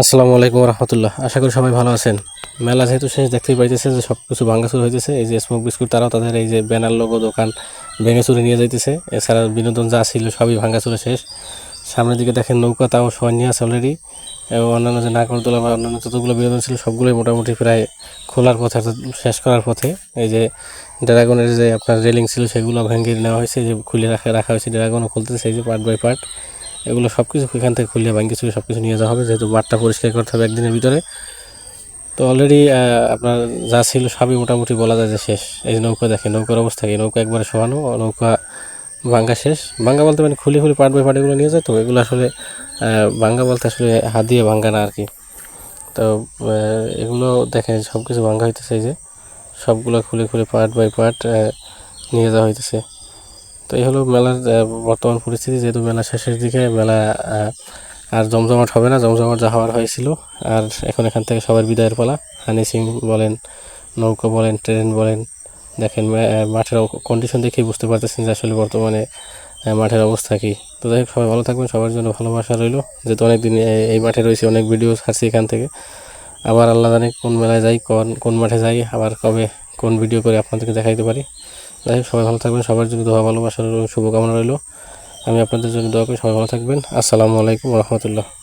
আসসালামু আলাইকুম রহমতুল্লাহ। আশা করি সবাই ভালো আছেন। মেলা যেহেতু শেষ, দেখতেই পাইতেছে যে সব কিছু ভাঙ্গাচুর হইতেছে। এই যে স্মোক বিস্কুট তারাও তাদের এই যে ব্যানার লোগো দোকান ভেঙে চুরে নিয়ে যাইতেছে। এছাড়া বিনোদন যা ছিল সবই ভাঙ্গাচুরে শেষ। সামনের দিকে দেখেন নৌকা, তাও সবাই নিয়ে আছে অলরেডি এবং অন্যান্য যে নাগরদোলা বা অন্যান্য যতগুলো বিনোদন ছিল, সবগুলোই মোটামুটি প্রায় খোলার পথে অর্থাৎ শেষ করার পথে। এই যে ড্রাগনের যে আপনার রেলিং ছিল, সেগুলো ভেঙে নেওয়া হয়েছে। যে খুলে রাখা রাখা হয়েছে ড্রাগনও খুলতেছে, এই যে পার্ট বাই পার্ট এগুলো সব কিছু এখান থেকে খুলে ভাঙ্গি চুরে সব কিছু নিয়ে যাওয়া হবে। যেহেতু মাঠটা পরিষ্কার করতে হবে একদিনের ভিতরে। তো অলরেডি আপনার যা ছিল সবই মোটামুটি বলা যায় যে শেষ। এই নৌকা দেখে নৌকার অবস্থা কি? নৌকা একবারে সরানো নৌকা ভাঙ্গা শেষ। ভাঙ্গা বলতে মানে খুলে খুলে পাট বাই পাট এগুলো নিয়ে যায় তো, এগুলো আসলে ভাঙ্গা বলতে আসলে হাত দিয়ে ভাঙ্গা না আর কি তো এগুলো দেখেন সব কিছু ভাঙ্গা হইতেছে এই যে। সবগুলো খুলে খুলে পার্ট বাই পার্ট নিয়ে যাওয়া হইতেছে। তো এই হলো মেলার বর্তমান পরিস্থিতি। যেহেতু মেলা শেষের দিকে, মেলা আর জমজমাট হবে না। জমজমাট যা হওয়ার হয়েছিল। আর এখন এখান থেকে সবার বিদায়ের পালা। হানি সিং বলেন, নৌকা বলেন, ট্রেন বলেন, দেখেন মাঠের কন্ডিশন দেখেই বুঝতে পারতেছেন যে আসলে বর্তমানে মাঠের অবস্থা কী। তো যাই সবাই ভালো থাকবেন। সবার জন্য ভালোবাসা রইল। যেহেতু অনেক দিন এই- এই মাঠে রয়েছে, অনেক ভিডিও ছাড়ছি এখান থেকে। আবার আল্লাহ জানে কোন মেলায় যাই, কোন কোন মাঠে যাই, আবার কবে কোন ভিডিও করে আপনাদেরকে দেখাইতে পারি? যাই হোক, সবাই ভালো থাকবেন, সবার জন্য দোয়া ভালোবাসার শুভকামনা রইল। আমি আপনাদের জন্য দোয়া করি, সবাই ভালো থাকবেন। আসসালামু আলাইকুম রহমতুল্লাহ।